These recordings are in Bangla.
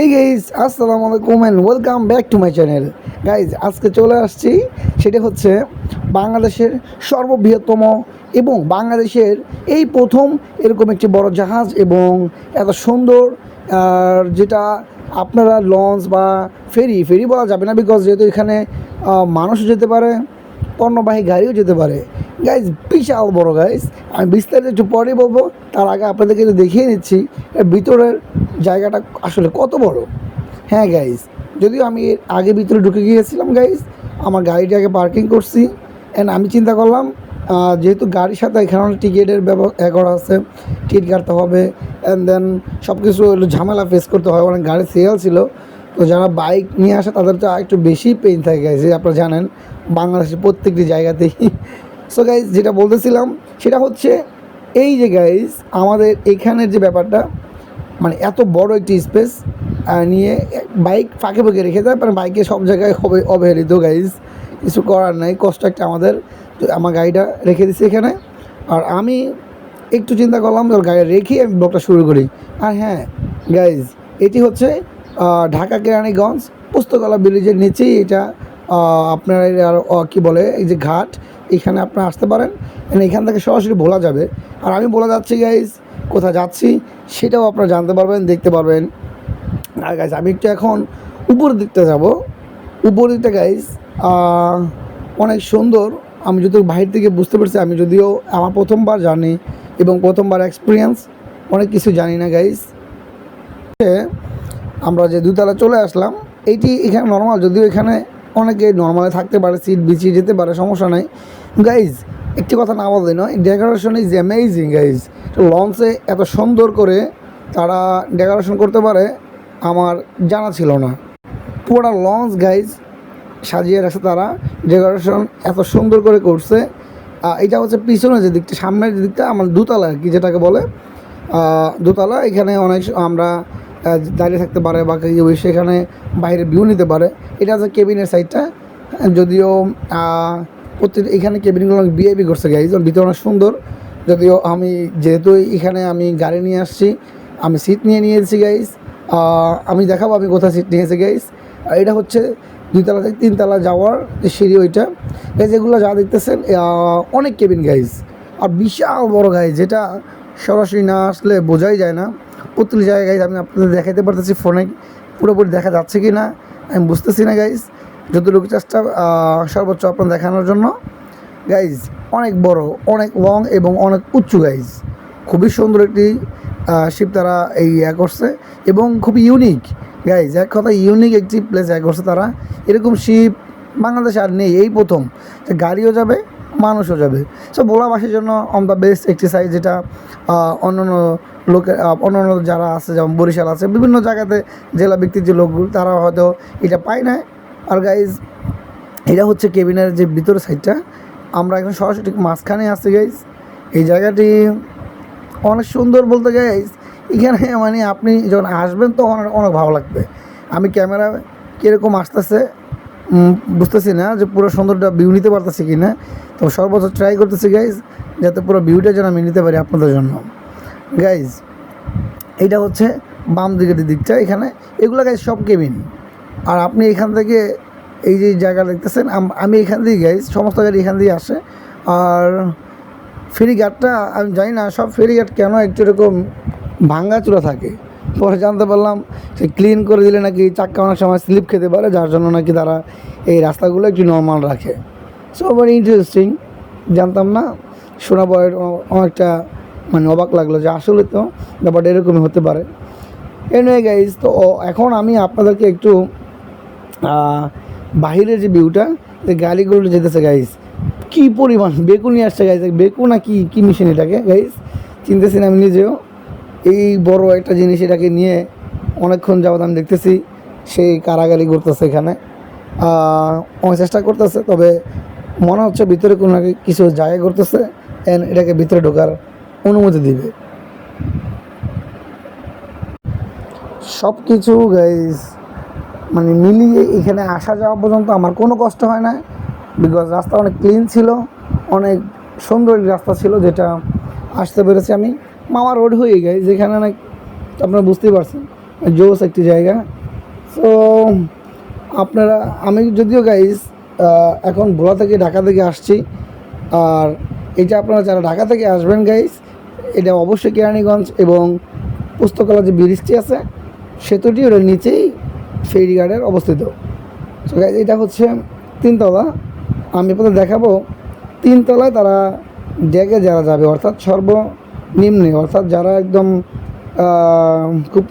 এই গাইজ আসসালামু আলাইকুম and welcome back to my channel guys আজকে চলে আসছি সেটা হচ্ছে বাংলাদেশের সর্ববৃহত্তম এবং বাংলাদেশের এই প্রথম এরকম একটি বড় জাহাজ এবং এত সুন্দর আর যেটা আপনারা লঞ্চ বা ফেরি ফেরি বলা যাবে না বিকজ যেহেতু এখানে আহ, মানুষও যেতে পারে পণ্যবাহী গাড়িও যেতে পারে। গাইজ বিশাল বড় গাইজ আমি বিস্তারিত একটু পরে বলব। তার আগে আপনাদেরকে দেখিয়ে নিচ্ছি ভিতরের জায়গাটা আসলে কত বড়। হ্যাঁ গাইজ যদিও আমি এর আগে ভিতরে ঢুকে গিয়েছিলাম গাইজ আমার গাড়িটাকে পার্কিং করছি। অ্যান্ড আমি চিন্তা করলাম যেহেতু গাড়ির সাথে এখানে টিকিটের ব্যবস্থা করা আছে, টিকিট কাটতে হবে। অ্যান্ড দেন সব কিছু ঝামেলা ফেস করতে হয়, অনেক গাড়ি সেল ছিল। তো যারা বাইক নিয়ে আসে, তাদের তো একটু বেশি পেইন থাকে গাইজ আপনারা জানেন। বাংলাদেশের প্রত্যেকটি জায়গাতেই সো গাইজ যেটা বলতেছিলাম, সেটা হচ্ছে এই যে গাইজ আমাদের এখানের যে ব্যাপারটা মানে এত বড় একটি স্পেস নিয়ে বাইক ফাঁকে ফাঁকে রেখে দেয় মানে বাইকে সব জায়গায় হবে অবহেলিত গাইজ কিছু করার নাই কষ্ট একটা আমাদের। তো আমার গাড়িটা রেখে দিচ্ছি এখানে। আর আমি একটু চিন্তা করলাম গাড়ি রেখে আমি ব্লগটা শুরু করি। আর হ্যাঁ গাইজ এটি হচ্ছে ঢাকা কেরানীগঞ্জ পুস্তকালা ব্রিজের নিচেই এটা আপনার কী বলে, এই যে ঘাট, এখানে আপনারা আসতে পারেন। এখান থেকে সরাসরি বলা যাবে। আর আমি বলা যাচ্ছি গাইজ কোথায় যাচ্ছি, সেটাও আপনারা জানতে পারবেন, দেখতে পারবেন। আর গাইজ আমি একটু এখন উপর দিকটা যাব। উপর দিকটা গাইজ অনেক সুন্দর। আমি যদি বাহির থেকে বুঝতে পারছি, আমি যদিও আমার প্রথমবার জানি এবং প্রথমবার এক্সপিরিয়েন্স অনেক কিছু জানি না গাইজ আমরা যে দুতলা চলে আসলাম এইটি এখানে নর্মাল যদিও এখানে অনেকে নর্মালে থাকতে পারে সিট বিছিয়ে যেতে পারে, সমস্যা নাই। গাইজ একটি কথা না বলতে নয় ডেকোরেশন ইজ অ্যামেজিং গাইজ লঞ্চে এত সুন্দর করে তারা ডেকোরেশন করতে পারে, আমার জানা ছিল না। পুরোটা লঞ্চ গাইজ সাজিয়ে রাখছে তারা। ডেকোরেশন এত সুন্দর করে করছে। এটা হচ্ছে পিছনে যে দিকটা, সামনের যে দিকটা, আমার দুতলা কি যেটাকে বলে। দোতলা, এখানে অনেক আমরা দাঁড়িয়ে থাকতে পারে বা কেউ সেখানে বাইরে ভিউ নিতে পারে। এটা হচ্ছে কেবিনের সাইডটা যদিও প্রতি এখানে কেবিনগুলো অনেক বিআইপি করছে গাইজ ভিতরে অনেক সুন্দর। যদিও আমি যেহেতু এখানে আমি গাড়ি নিয়ে আসছি, আমি সিট নিয়ে নিয়েছি গাইজ আমি দেখাবো আমি কোথায় সিট নিয়েছি গাইজ আর এটা হচ্ছে দুইতলা থেকে তিনতলা যাওয়ার যে সিঁড়ি ওইটা। গাইজ এগুলো যা দেখতেছেন অনেক কেবিন গাইজ আর বিশাল বড় গাইজ যেটা সরাসরি না আসলে বোঝাই যায় না। প্রতিটি জায়গায় গাইজ আমি আপনাদের দেখাইতে পারতেছি ফোনে পুরোপুরি দেখা যাচ্ছে কি না আমি বুঝতেছি না গাইজ যতটুকু চেষ্টা আহ, সর্বোচ্চ আপনার দেখানোর জন্য। গাইজ অনেক বড় অনেক লং এবং অনেক উঁচু গাইজ খুবই সুন্দর একটি শিপ তারা এই ইয়া করছে এবং খুবই ইউনিক গাইজ এক কথা ইউনিক একটি প্লেস ইয়া করছে তারা। এরকম শিপ বাংলাদেশে আর নেই এই প্রথম। গাড়িও যাবে মানুষও যাবে। সো ভোলাবাসীর জন্য অন দ্য বেস্ট এক্সারসাইজ যেটা আহ, অন্যান্য লোকে আহ, অন্যান্য যারা আছে যেমন বরিশাল আছে বিভিন্ন জায়গাতে জেলা ব্যক্তির যে লোকগুলো তারা হয়তো এটা পায় না আর গাইজ এটা হচ্ছে কেবিনের যে ভিতরের সাইডটা আমরা এখন সরাসরি মাঝখানে আসছি গাইজ এই জায়গাটি অনেক সুন্দর বলতে গাইজ এখানে মানে আপনি যখন আসবেন তখন অনেক ভালো লাগবে। আমি ক্যামেরা কীরকম আসতেছে বুঝতেছি না যে পুরো সুন্দরটা ভিউ নিতে পারতেছি কি না তো সর্বোচ্চ ট্রাই করতেছি গাইজ যাতে পুরো ভিউটা যেন আমি নিতে পারি আপনাদের জন্য। গাইজ এইটা হচ্ছে বাম দিকের দিকটা এখানে, এগুলো গাইজ সব কেবিন আর আপনি এখান থেকে এই যে জায়গা দেখতেছেন, আমি এখান দিয়ে গাইজ সমস্ত গাড়ি এখান দিয়ে আসে। আর ফেরি ফেরিঘাটটা, আমি জানি না সব ফেরি ফেরিঘাট কেন একটু এরকম ভাঙ্গাচুরা থাকে। পরে জানতে পারলাম সে ক্লিন করে দিলে নাকি চাক্কা অনেক সময় স্লিপ খেতে পারে যার জন্য নাকি তারা এই রাস্তাগুলো একটু নর্মাল রাখে। সো ভেরি ইন্টারেস্টিং জানতাম না শোনা পরে অনেকটা মানে অবাক লাগল যে আসলে তো ব্যাপারটা এরকমই হতে পারে। এনিওয়ে গাইজ তো এখন আমি আপনাদেরকে একটু আহ, বাহিরের যে ভিউটা গাড়িগুলো যেতেছে গাইজ কি পরিমাণ বেগুনি আসছে গাইজ বেকু না কি কি মিশন এটাকে গাইজ চিনতেছি না আমি নিজেও। এই বড় একটা জিনিস এটাকে নিয়ে অনেকক্ষণ যাবত আমি দেখতেছি, সেই কারাগারি করতেছে এখানে। অনেক চেষ্টা করতেছে, তবে মনে হচ্ছে ভিতরে কোনো কিছু জায়গা করতেছে অ্যান্ড এটাকে ভিতরে ঢোকার অনুমতি দিবে। সব কিছু গাইজ মানে মিলিয়ে এখানে আসা যাওয়া পর্যন্ত আমার কোনো কষ্ট হয় না বিকজ রাস্তা অনেক ক্লিন ছিল, অনেক সুন্দর রাস্তা ছিল যেটা আসতে পেরেছি আমি। মামা রোড হয়ে গেছে, যেখানে অনেক আপনারা বুঝতেই পারছেন, জোস একটি জায়গা। সো আপনারা, আমি যদিও গাইজ এখন ভোলা থেকে ঢাকা থেকে আসছি, আর এটা আপনারা যারা ঢাকা থেকে আসবেন গাইজ এটা অবশ্যই কেরানীগঞ্জ এবং পুস্তকালয় যে ব্রিজটি আছে, সেতুটি ওর নিচেই ফেরিঘাটের অবস্থিত। সো গাইজ এটা হচ্ছে তিনতলা। আমি আপনাদের দেখাবো, তিনতলায় তারা ডেকে যারা যাবে, অর্থাৎ সর্বনিম্নে অর্থাৎ যারা একদম খুব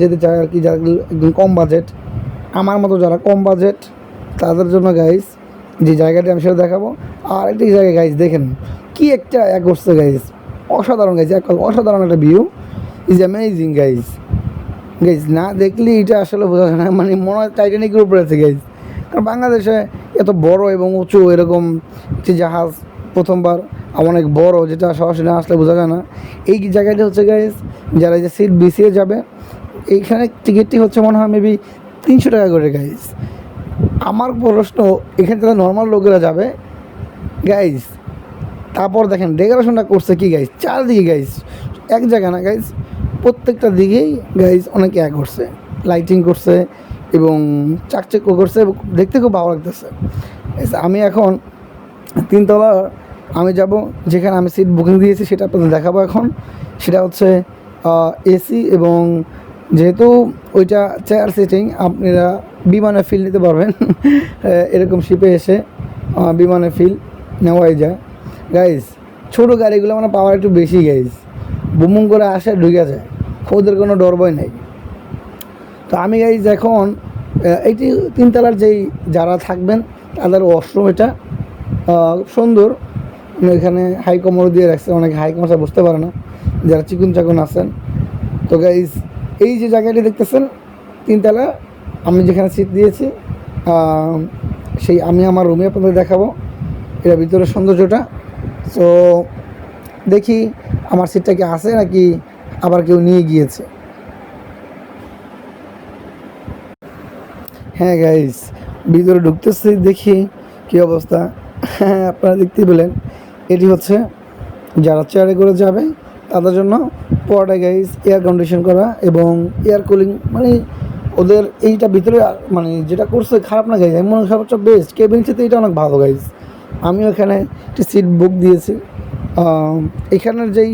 যেতে চায় আর কি, যারা একদম কম বাজেট আমার মতো যারা কম বাজেট তাদের জন্য গাইজ যে জায়গাটি আমি সেটা দেখাবো। আর একটি জায়গায় গাইজ দেখেন, কি একটা এক করছে গাইজ অসাধারণ গাইজ এক অসাধারণ একটা view is amazing guys guys না দেখলে এটা আসলে বোঝা যায় না মানে মনে হয় টাইটানিকের উপরে আছে গাইজ কারণ বাংলাদেশে এত বড় এবং উঁচু এরকম যে জাহাজ প্রথমবার অনেক বড়, যেটা সরাসরি না আসলে বোঝা যায় না। এই জায়গাটা হচ্ছে গাইজ যারা যে সিট বিছিয়ে যাবে, এইখানে টিকিটটি হচ্ছে মনে হয় মেবি তিনশো টাকা করে গাইজ আমার প্রশ্ন, এখানে যারা নর্মাল লোকেরা যাবে? গাইজ তারপর দেখেন ডেকোরেশনটা করছে কি গাইজ চারদিকে গাইজ এক জায়গা না গাইজ প্রত্যেকটা দিকেই গাইজ অনেকে এক করছে লাইটিং করছে এবং চাকচিক্য করছে দেখতে খুব ভালো লাগতেছে। আমি এখন তিনতলা আমি যাব, যেখানে আমি সিট বুকিং দিয়েছি সেটা আপনাদের দেখাবো এখন। সেটা হচ্ছে এসি এবং যেহেতু ওইটা চেয়ার সিটিং আপনারা বিমানে ফিল নিতে পারবেন। এরকম শিপে এসে বিমানে ফিল নেওয়াই যায়। গাইজ ছোটো গাড়িগুলো মানে পাওয়ার একটু বেশি গাইজ বুমুম করে আসে, ঢুকে যায়। ওদের কোনো ডর ভয় নেই। তো আমি গাইজ এখন এইটি তিনতলার যেই যারা থাকবেন, তাদের ওয়াশরুম এটা সুন্দর। এখানে হাই কমর দিয়ে রাখছে, অনেকে হাই কমর বুঝতে পারে না, যারা চিকুন চাকুন আছেন। তো গাইজ এই যে জায়গাটি দেখতেছেন তিনতলা আমি যেখানে সিট দিয়েছি সেই আমি আমার রুমে আপনাদের দেখাবো। এটা ভিতরের সৌন্দর্যটা। সো দেখি আমার সিটটা কি আছে নাকি আবার কেউ নিয়ে গিয়েছে। হ্যাঁ গাইস ভিতরে ঢুকতেছি, দেখি কী অবস্থা। হ্যাঁ আপনারা দেখতেই পেলেন। এটি হচ্ছে যারা চেয়ারে করে যাবে, তাদের জন্য পরটা গাইস এয়ার কন্ডিশন করা এবং এয়ার কুলিং মানে ওদের এইটা ভিতরে মানে যেটা করছে খারাপ না গাইজ আমি মনে হয় সবচেয়ে বেস্ট কেবিন তো এটা অনেক ভালো গাইজ আমি ওখানে একটি সিট বুক দিয়েছি। এখানের যেই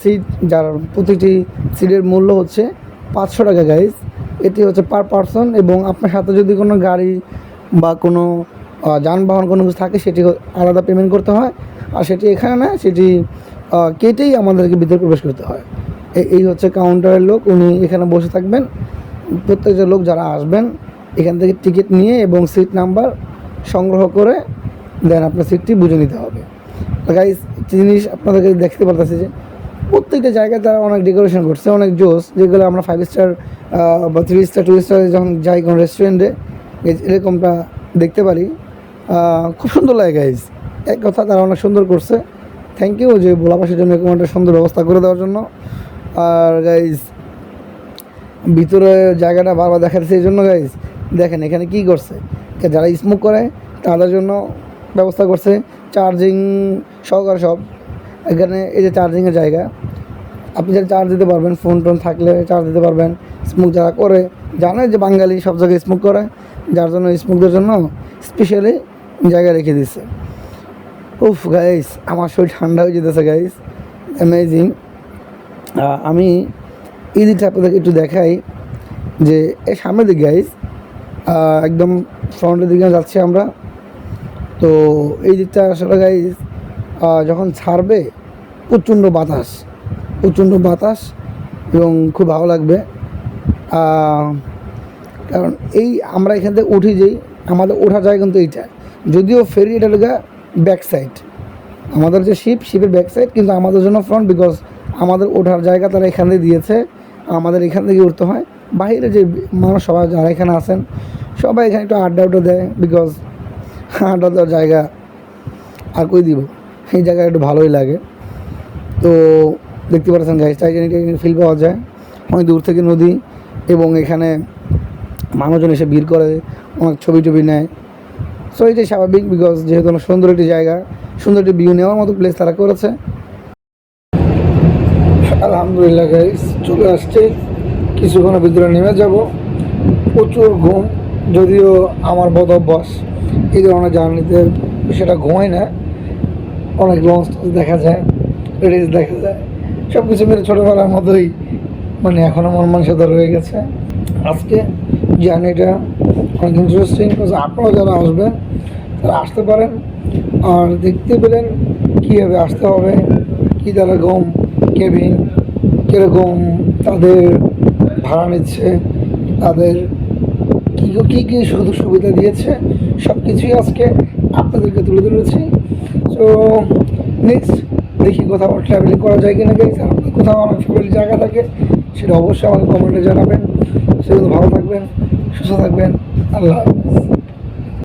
সিট যার প্রতিটি সিটের মূল্য হচ্ছে পাঁচশো টাকা গাইজ এটি হচ্ছে পার পারসন এবং আপনার সাথে যদি কোনো গাড়ি বা কোনো যানবাহন কোনো কিছু থাকে, সেটি আলাদা পেমেন্ট করতে হয়। আর সেটি এখানে না, সেটি কেটেই আমাদেরকে ভিতরে প্রবেশ করতে হয়। এই হচ্ছে কাউন্টারের লোক, উনি এখানে বসে থাকবেন। প্রত্যেকটা লোক যারা আসবেন, এখান থেকে টিকিট নিয়ে এবং সিট নাম্বার সংগ্রহ করে দেন আপনার সিটটি বুঝে নিতে হবে। গাইস জিনিস আপনাদেরকে দেখতে পারতেছে যে, প্রত্যেকটা জায়গায় তারা অনেক ডেকোরেশন করছে, অনেক জোস। যেগুলো আমরা ফাইভ স্টার বা থ্রি স্টার টু স্টার যখন যাই কোনো রেস্টুরেন্টে এরকমটা দেখতে পারি। খুব সুন্দর লাগে গাইজ এক কথা, তারা অনেক সুন্দর করছে। থ্যাংক ইউ যে ভোলাপাশের জন্য এরকম একটা সুন্দর ব্যবস্থা করে দেওয়ার জন্য। আর গাইজ ভিতরে জায়গাটা বারবার দেখাচ্ছে এই জন্য গাইজ দেখেন এখানে কি করছে। যারা স্মোক করে, তাদের জন্য ব্যবস্থা করছে। চার্জিং সহকারে সব। এখানে এই যে চার্জিংয়ের জায়গা। আপনি যারা চার্জ দিতে পারবেন ফোন টোন থাকলে চার্জ দিতে পারবেন। স্মোক যারা করে, জানে যে বাঙালি সব জায়গায় স্মোক করে। যার জন্য স্মোকদের জন্য স্পেশালি জায়গা রেখে দিছে। উফ গাইস আমার শরীর ঠান্ডা হয়ে যেতেছে গাইস অ্যামেজিং আমি এই দিকটা আপনাদেরকে একটু দেখাই যে এই সামনের দিক গাইস একদম ফ্রন্টের দিকে যাচ্ছি আমরা। তো এই দিকটা আসলে গাইস যখন ছাড়বে, প্রচণ্ড বাতাস প্রচণ্ড বাতাস এবং খুব ভালো লাগবে। কারণ এই আমরা এখান থেকে উঠি যেই, আমাদের ওঠা যায় কিন্তু এইটা। যদিও ফেরি এটা লোক ব্যাক সাইড আমাদের যে শিপ শিপের ব্যাক সাইড কিন্তু আমাদের জন্য ফ্রন্ট বিকজ আমাদের ওঠার জায়গা তারা এখান থেকে দিয়েছে, আমাদের এখান থেকে উঠতে হয়। বাইরে যে মানুষ সবাই যারা এখানে আসেন সবাই এখানে একটু আড্ডা উড্ডা দেয় বিকজ আড্ডা দেওয়ার জায়গা আর কই দিব? এই জায়গায় একটু ভালোই লাগে। তো দেখতে পাচ্ছেন গাইস টাইটানিক ফিল পাওয়া যায়। অনেক দূর থেকে নদী এবং এখানে মানুষজন এসে ভিড় করে, অনেক ছবি টবি নেয়। সো এটাই স্বাভাবিক বিকজ যেহেতু সুন্দর একটি জায়গা, সুন্দর একটি ভিউ নেওয়ার মতো প্লেস তারা করেছে। আলহামদুলিল্লাহ গাইস চলে আসছে। কিছুক্ষণের ভিতরে নেমে যাব। প্রচুর ঘুম, যদিও আমার বদ অভ্যাস। এই ধরনের জার্নিতে সেটা ঘুমাই না। অনেক লঞ্চ দেখা যায় রেস দেখা যায়। সব কিছু মিলে ছোটোবেলার মতোই মানে এখনও মন মানসিকতা রয়ে গেছে। আজকে জার্নিটা অনেক ইন্টারেস্টিং আপনারা যারা আসবেন, তারা আসতে পারেন, আর দেখতে পেলেন কীভাবে আসতে হবে, কী তারা গম, কেবিন, কীরকম তাদের ভাড়া নিচ্ছে, তাদের কী কী কী সুযোগ সুবিধা দিয়েছে সব কিছুই আজকে আপনাদেরকে তুলে ধরেছি। তো নেক্সট দেখি কোথাও ট্রাভেলিং করা যায় কিনা গেছি কোথাও আমার ফেভারিট জায়গা থাকে, সেটা অবশ্যই আমাকে কমেন্টে জানাবেন। সেগুলো ভালো থাকবেন সুস্থ থাকবেন আল্লাহ।